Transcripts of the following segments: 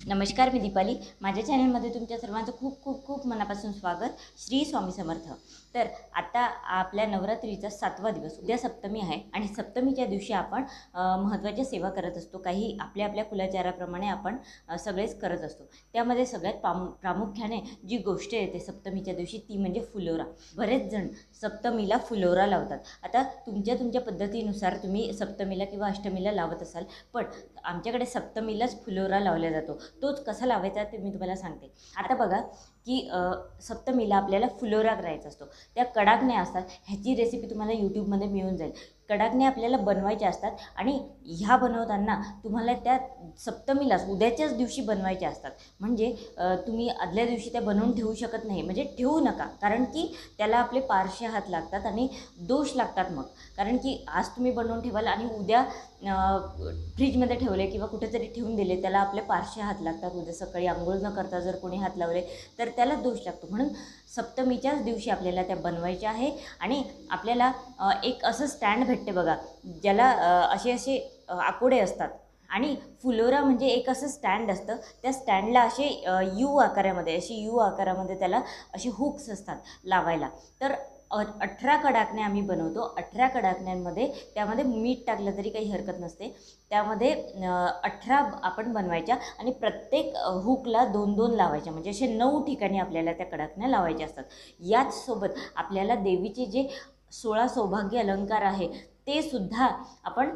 नमस्कार मी दीपाली. माझ्या चॅनलमध्ये तुमच्या सर्वांचं खूप खूप खूप मनापासून स्वागत. श्री स्वामी समर्थ. तर आता आपल्या नवरात्रीचा सातवा दिवस. उद्या सप्तमी आहे आणि सप्तमीच्या दिवशी आपण महत्त्वाच्या सेवा करत असतो. काही आपल्या आपल्या कुलाचाराप्रमाणे आपण सगळेच करत असतो. त्यामध्ये सगळ्यात प्रामु प्रामुख्याने जी गोष्ट येते सप्तमीच्या दिवशी ती म्हणजे फुलोरा. बरेच जण सप्तमीला फुलोरा लावतात. आता तुमच्या तुमच्या पद्धतीनुसार तुम्ही सप्तमीला किंवा अष्टमीला लावत असाल पण आमच्याकडे सप्तमीलाच फुलोरा लावला जातो. तोच कसा लावायचा ते मी तुम्हाला सांगते. आता बघा की सप्तमीला आपल्याला फुलोरा करायचा असतो. त्या कडाकण्या असतात. ह्याची रेसिपी तुम्हाला यूट्यूबमध्ये मिळून जाईल. कडाकणे आपल्याला बनवायच्या असतात आणि ह्या बनवताना तुम्हाला त्या सप्तमीलाच उद्याच्याच दिवशी बनवायच्या असतात. म्हणजे तुम्ही आदल्या दिवशी त्या बनवून ठेवू शकत नाही. म्हणजे ठेवू नका. कारण की त्याला आपले पारशे हात लागतात आणि दोष लागतात मग. कारण की आज तुम्ही बनवून ठेवाल आणि उद्या फ्रीजमध्ये ठेवले किंवा कुठेतरी ठेवून दिले त्याला आपले पारशे हात लागतात. उद्या सकाळी आंघोळ न करता जर कोणी हात लावले तर त्याला दोष लागतो. म्हणून सप्तमीच्याच दिवशी आपल्याला त्या बनवायच्या आहे. आणि आपल्याला एक असं स्टँड भेटते बघा ज्याला असे असे आकोडे असतात. आणि फुलोरा म्हणजे एक असं स्टँड असतं. त्या स्टँडला असे यू आकारामध्ये अशी यू आकारामध्ये त्याला असे हुक्स असतात लावायला. तर अ- अठरा कडाकण्या आम्ही बनवतो. अठरा कडाकण्यांमध्ये त्यामध्ये मीठ टाकलं तरी काही हरकत नसते. त्यामध्ये अठरा आपण बनवायच्या आणि प्रत्येक हुकला दोन दोन लावायच्या. म्हणजे असे नऊ ठिकाणी आपल्याला त्या कडाकण्या लावायच्या असतात. याचसोबत आपल्याला देवीचे जे सोळा सौभाग्य अलंकार आहे ते सुद्धा आपण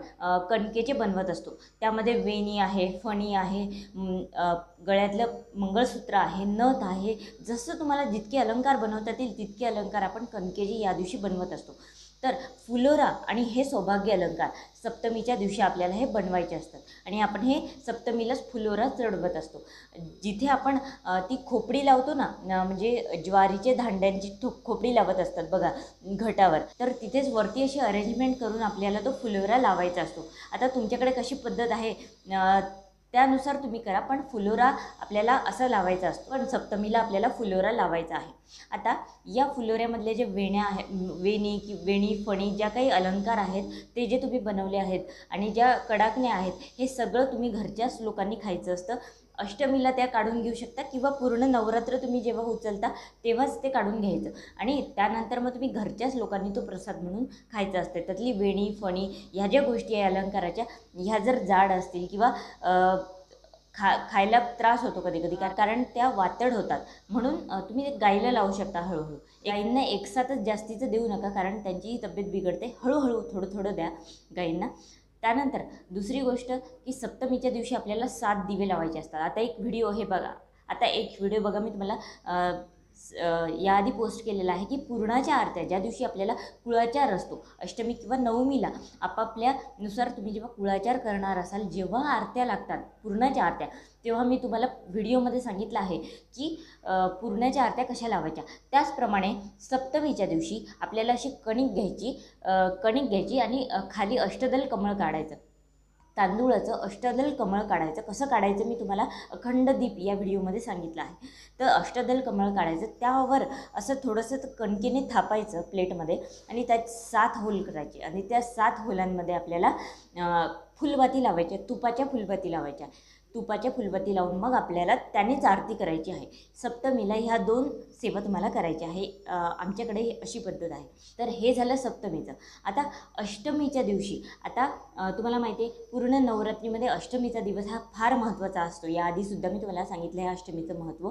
कणकेचे बनवत असतो. त्यामध्ये वेणी आहे फणी आहे गळ्यातलं मंगळसूत्र आहे नथ आहे जसं तुम्हाला जितके अलंकार बनवता येतील तितके अलंकार आपण कणकेजी या दिवशी बनवत असतो. तर फुलोरा आणि हे सौभाग्य अलंकार सप्तमीच्या दिवशी आपल्याला हे बनवायचे असतात. आणि आपण हे सप्तमीलाच फुलोरा चढवत असतो. जिथे आपण ती खोपडी लावतो ना म्हणजे ज्वारीचे धांड्यांची ठो खोपडी लावत असतात बघा घटावर. तर तिथेच वरती अशी अरेंजमेंट करून आपल्याला तो फुलोरा लावायचा असतो. आता तुमच्याकडे कशी पद्धत आहे? त्यानुसार तुम्ही करा पण फुलोरा आपल्याला असं लावायचा असतो. पण सप्तमीला आपल्याला फुलोरा लावायचा आहे. आता या फुलोऱ्यामधले जे वेण्या आहे वेणी कि वेणी फणी ज्या काही अलंकार आहेत ते जे तुम्ही बनवले आहेत आणि ज्या कडाकण्या आहेत हे सगळं तुम्ही घरच्याच लोकांनी खायचं असतं. अष्टमीला त्या काढून घेऊ शकता किंवा पूर्ण नवरात्र तुम्ही जेव्हा उचलता तेव्हाच ते काढून घ्यायचं. आणि त्यानंतर मग तुम्ही घरच्याच लोकांनी तो प्रसाद म्हणून खायचा असते. त्यातली वेणी फणी ह्या ज्या गोष्टी आहे अलंकाराच्या ह्या जर जाड असतील किंवा खा खायला त्रास होतो कधी कधी कारण त्या वातड होतात. म्हणून तुम्ही ते गाईला लावू शकता हळूहळू. गाईंना एकसाथच जास्तीचं देऊ नका कारण त्यांचीही तब्येत बिघडते. हळूहळू थोडं थोडं द्या गाईंना. त्यानंतर दुसरी गोष्ट की सप्तमीच्या दिवशी आपल्याला सात दिवे लावायचे असतात. आता एक व्हिडिओ हे बघा. आता एक व्हिडिओ बघा मी तुम्हाला याआधी पोस्ट केलेला आहे की पूर्णाच्या आरत्या ज्या दिवशी आपल्याला कुळाचार असतो अष्टमी किंवा नवमीला आपापल्यानुसार तुम्ही जेव्हा कुळाचार करणार असाल जेव्हा आरत्या लागतात पूर्णाच्या आरत्या तेव्हा मी तुम्हाला व्हिडिओमध्ये सांगितलं आहे की पूर्णाच्या आरत्या कशा लावायच्या? त्याचप्रमाणे सप्तमीच्या दिवशी आपल्याला अशी कणिक घ्यायची कणिक घ्यायची आणि खाली अष्टदल कमळ काढायचं. तांदूळाचं अष्टदल कमळ काढायचं. कसं काढायचं मी तुम्हाला अखंड दीप या व्हिडिओमध्ये सांगितलं आहे. तर अष्टदल कमळ काढायचं. त्यावर असं थोडंसं कणकेने थापायचं प्लेटमध्ये आणि त्यात सात होल करायचे. आणि त्या सात होलांमध्ये आपल्याला फुलबाती लावायच्या तुपाच्या फुलबाती लावायच्या. तुपाच्या फुलबत्ती लावून मग आपल्याला त्यानेच आरती करायची आहे. सप्तमीला ह्या दोन सेवा तुम्हाला करायच्या आहे. आमच्याकडे अशी पद्धत आहे. तर हे झालं सप्तमीचं. आता अष्टमीच्या दिवशी आता तुम्हाला माहिती आहे पूर्ण नवरात्रीमध्ये अष्टमीचा दिवस हा फार महत्त्वाचा असतो. याआधीसुद्धा मी तुम्हाला सांगितलं आहे अष्टमीचं महत्त्व.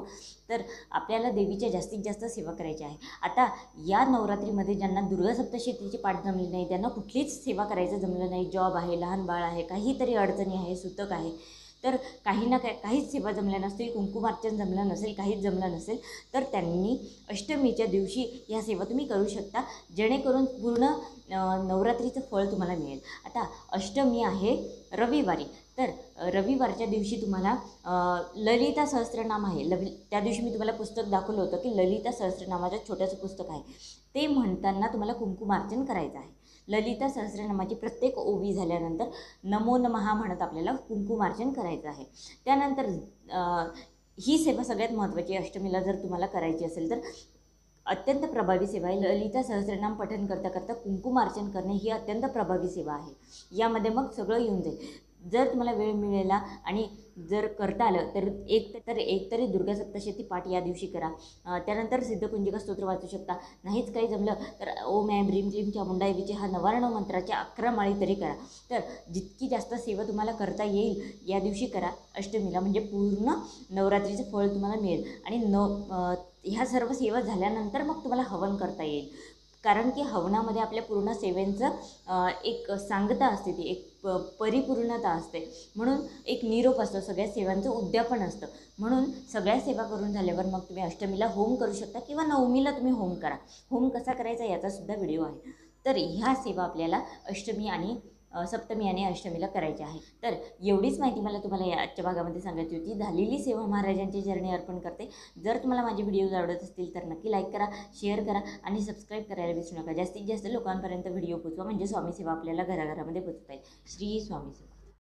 तर आपल्याला देवीच्या जास्तीत जास्त सेवा करायची आहे. आता या नवरात्रीमध्ये ज्यांना दुर्गा सप्तशतीची पाठ जमली नाही त्यांना कुठलीच सेवा करायचं जमलं नाही. जॉब आहे लहान बाळ आहे काहीतरी अडचणी आहे सुतक आहे. तर काही ना काही काहीच सेवा जमल्या नसतील कुंकुमार्चन जमलं नसेल काहीच जमलं नसेल तर त्यांनी अष्टमीच्या दिवशी ह्या सेवा तुम्ही करू शकता जेणेकरून पूर्ण नवरात्रीचं फळ तुम्हाला मिळेल. आता अष्टमी आहे रविवारी तर रविवारच्या दिवशी तुम्हाला ललिता सहस्त्रनाम आहे. लवि त्या दिवशी मी तुम्हाला पुस्तक दाखवलं होतं की ललिता सहस्त्रनामाचं छोटंसं पुस्तक आहे. ते म्हणताना तुम्हाला कुंकुमार्चन करायचं आहे. ललिता सहस्रनामाची प्रत्येक ओवी झाल्यानंतर नमो नमहा म्हणत आपल्याला कुंकुमार्चन करायचं आहे. त्यानंतर ही सेवा सगळ्यात महत्त्वाची अष्टमीला जर तुम्हाला करायची असेल तर अत्यंत प्रभावी सेवा आहे. ललिता सहस्रनाम पठन करता करता कुंकुमार्चन करणे ही अत्यंत प्रभावी सेवा आहे. यामध्ये मग सगळं येऊन जाईल. जर तुम्हाला वेळ मिळेला आणि जर करता आलं तर एक तर एक तरी दुर्गा सप्तशती पाठ या दिवशी करा. त्यानंतर सिद्धकुंजिका स्तोत्र वाचू शकता. नाहीच काही जमलं तर ओम ॲम ह्रीम क्लीम चामुंडा हा नवारणव मंत्राच्या अकरा माळी तरी करा. तर जितकी जास्त सेवा तुम्हाला करता येईल या दिवशी करा. अष्टमीला म्हणजे पूर्ण नवरात्रीचं फळ तुम्हाला मिळेल. आणि नव ह्या सर्व सेवा झाल्यानंतर मग तुम्हाला हवन करता येईल. कारण की हवनामध्ये आपल्या पूर्ण सेवेंचं एक सांगता असते ती एक प परिपूर्णता असते. म्हणून एक निरोप असतो सगळ्या सेवांचं उद्यापन असतं. म्हणून सगळ्या सेवा करून झाल्यावर मग तुम्ही अष्टमीला होम करू शकता किंवा नवमीला तुम्ही होम करा. होम कसा करायचा याचासुद्धा व्हिडिओ आहे. तर ह्या सेवा आपल्याला अष्टमी आणि सप्तमी आणि अष्टमीला करायचे आहे. तर एवढीच माहिती मला तुम्हाला या आजच्या भागामध्ये सांगायची होती. झालेली सेवा महाराजांची चरणी अर्पण करते. जर तुम्हाला माझे व्हिडिओज आवडत असतील तर नक्की लाईक करा शेअर करा आणि सबस्क्राईब करायला विसरू नका. जास्तीत जास्त लोकांपर्यंत व्हिडिओ पोचवा म्हणजे स्वामी सेवा आपल्याला घराघरामध्ये पोचता येईल. श्री स्वामी सेवा.